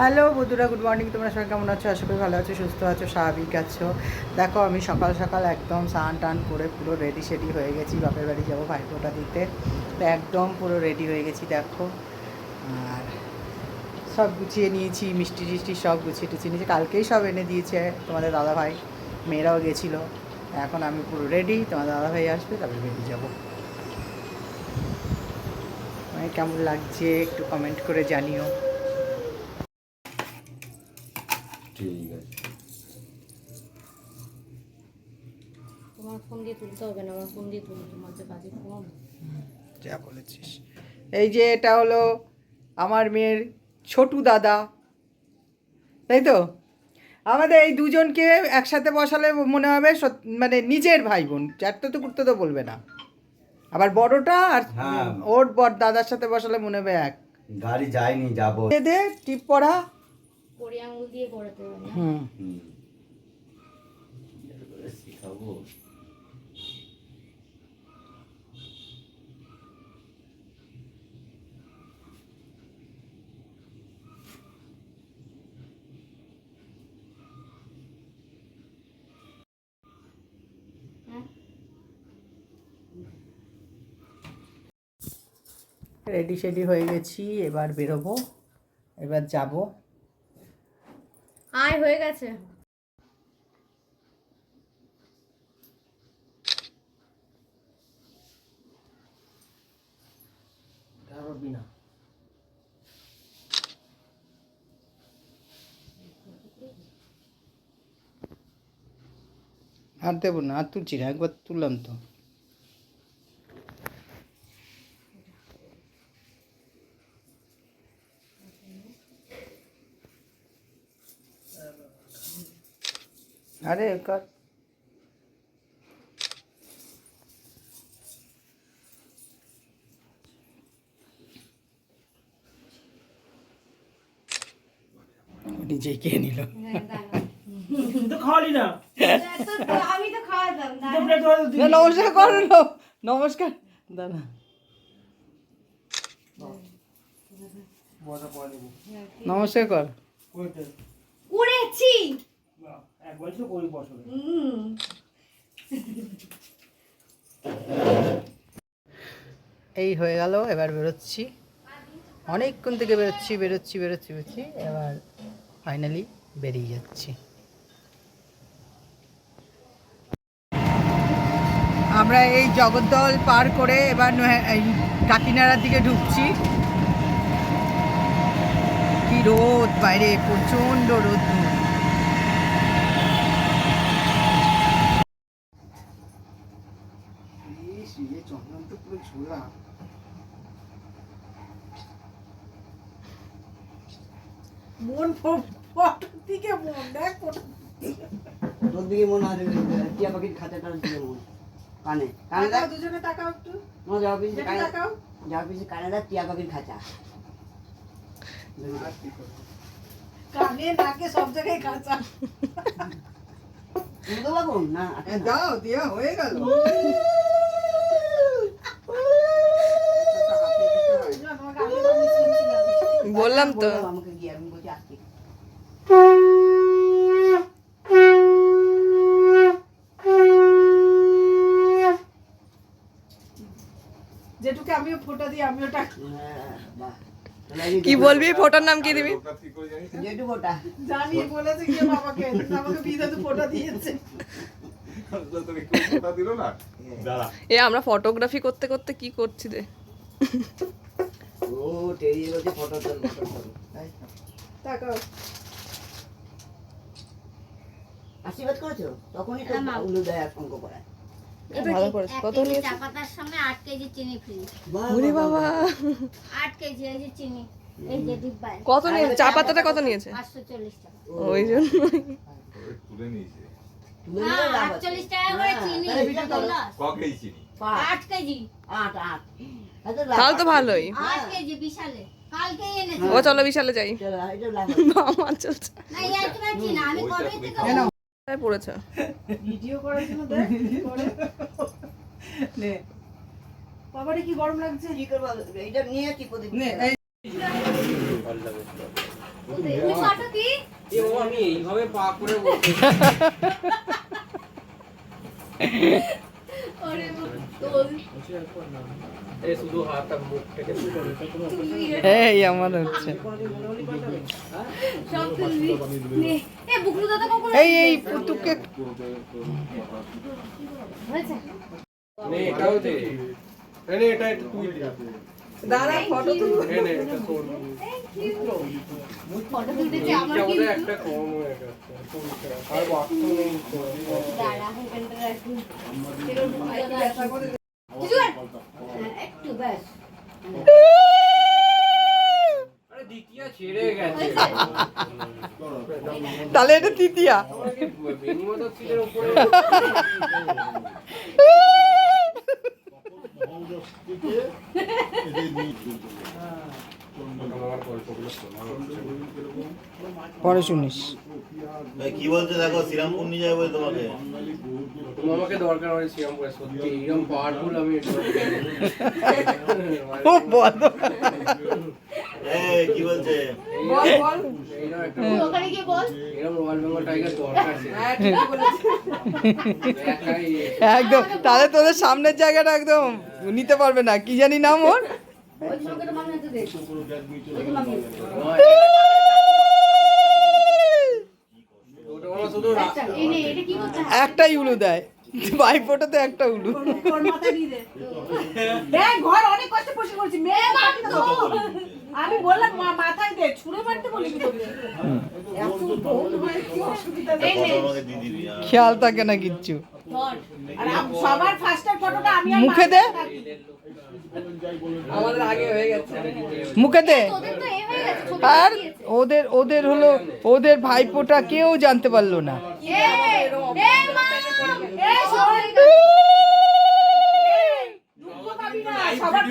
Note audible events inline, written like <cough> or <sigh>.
Hello বন্ধুরা, good morning. তোমরা সবাই কেমন আছো? আশা করি ভালো আছো, সুস্থ আছো, স্বাভাবিক আছো। দেখো, আমি সকাল সকাল একদম স্নান টান করে পুরো রেডি সেডি হয়ে গেছি। বাপের বাড়ি যাব ভাইফোঁটা দিতে। একদম পুরো রেডি হয়ে গেছি, দেখো। আর সব গুছিয়ে নিয়েছি, মিষ্টি টিষ্টি সব গুছিয়ে টুছিয়ে নিয়েছি। কালকেই সব এনে দিয়েছে তোমাদের দাদাভাই। মেয়েরাও গেছিল। এখন আমি পুরো রেডি তোমার দাদাভাই আসবে, তারপরে বেরিয়ে যাব। মানে কেমন লাগছে একটু কমেন্ট করে জানিও। ঠিক আছে। তোমার ফোন দিয়ে তুলতে হবে না আমার ফোন দিয়ে তুলো তোমার যে কাজে কম। যা বলেছিস। এই যে এটা হলো আমার মেয়ের ছোটু দাদা তাই তো? আমাদের এই দুজনকে একসাথে বসালে মনে হবে সত- মানে নিজের ভাই বোন চারটে তো করতে তো বলবে না। আবার বড়টা আর হ্যাঁ। ওর বড় দাদার সাথে বসালে মনে হবে এক। গাড়ি যায়নি যাব। দে দে টিপ পড়া। কড়ি আঙুল দিয়ে পড়াতে হবে না হুম। শিখাবো হ্যাঁ রেডি সেডি হয়ে গেছি এবার বেরোবো এবার যাব আয় হয়ে গেছে। আর দেবো না আর তুলছি না একবার তুললাম তো। আরে কর? নিজেই কে নিল। নমস্কার করো। নমস্কার। দাদা। নমস্কার কর। কইতে। উড়েছি না, একবার তো করি বসো এই হয়ে গেল এবার বেরোচ্ছি। অনেকক্ষণ থেকে বেরোচ্ছি বেরোচ্ছি বেরোচ্ছি বেরোচ্ছি এবার ফাইনালি বেরিয়ে যাচ্ছি। আমরা এই জগদ্দল পার করে এবার কাকিনাড়ার দিকে ঢুকছি। কি রোদ বাইরে প্রচণ্ড রোদ। তো পুরো ঝোলা মন ফটো দিকে মন দেখ ফটো তোর দিকে মনে হয় টিয়া পাখির খাঁচাটার দিকে মনে কানে কানে দেখ দুজনে তাকাও একটু মনে যাওয়া পিছিয়ে যেটা কানে তাকাও যাওয়া পিছিয়ে কানে দেখ টিয়া পাখির খাঁচা কানে নাকে সব জায়গায় কাঁচা তুমি তো বাবু না আটকে না। দাও দিয়া হয়ে গেল বললাম তো। বললাম আমাকে গিয়ে আমি বলছি আজকে যেটুকু আমিও ফোটা দিই আমিও টাকা কি বলবি? ফোটার নাম কি দিবি? জানি বলেছে কি বাবাকে। আমাকে বিদে তো ফোটা দিয়েছে। এ আমরা ফটোগ্রাফি করতে করতে কি করছি রে? ও টেরিয়ে বলছে ফটো তোল ফটো তোল তাই তাকাও আশীর্বাদ করেছ? তখনই তো মা। অঙ্ক করায়। ভালো করেছে। কত নিয়েছে? চা পাতার সঙ্গে আট কেজি চিনি ফ্রি ওরে বাবা। আট কেজি এই যে চিনি এই যে ডিব্বায়। কত নিয়েছে চা পাতাটা কত নিয়েছে? পাঁচশো চল্লিশ টাকা। ওই জন্য। তুলে হ্যাঁ। আটচল্লিশ টাকা করে হ্যাঁ, চিনি। আট কেজি। আট আট। তাহলে তো ভালোই। ও চলো বিশালে যাই। এটা। আমার চলছে। পড়েছ? ভিডিও করার জন্য করে নে। বাবারে কি গরম লাগছে? কি করব? এইটা নিয়ে কি প্রদীপ নে এই পাল্টা বসতে হবে। তুই সাটা কি? এ ও আমি এইভাবে পা করে বলতে <laughs> এই আমার হচ্ছে। এই এই পুতুকে। এটা তুই দাদা ফটো তুলবো। নে এটা তোর ফটো তুলতেছে আমার কিন্তু। একটা কম হয়ে গেছে আর নেই দাঁড়া এখানটা রাখি। একটু ব্যাস। তাহলে এটা তৃতীয়া। <laughs> <laughs> dedi. Dedi. পরে শুনিস। কি বলতে দেখো শ্রীরামপুর নিয়ে যাবে বলে তোমাকে। আমাকে দরকার হয় সত্যি এরকম পাওয়ারফুল আমি ও বল। এই কি বলছে? ওখানে গিয়ে বল। একাই একদম তাহলে তোদের সামনের জায়গাটা একদম নিতে পারবে না। কি জানি নাম ওর? তো আচ্ছা এই নে এটা কি করতে একটাই উলু দেয়। ভাইফোঁটাতে একটা উলু। ঘর অনেক কষ্ট বসে করছি। মেয়ে আমি বললাম মা মাথায় দে ছুঁড়ে মারতে বলি খেয়াল থাকে না কিচ্ছু। সবার ফার্স্টের ফটোটা আমি মুখে দে। আমাদের আগে হয়ে গেছে। মুখে দে তোদের তো এ হয়ে গেছে ছবি আর ওদের ওদের হলো ওদের ভাইপোটা কেউ জানতে পারল না। সবার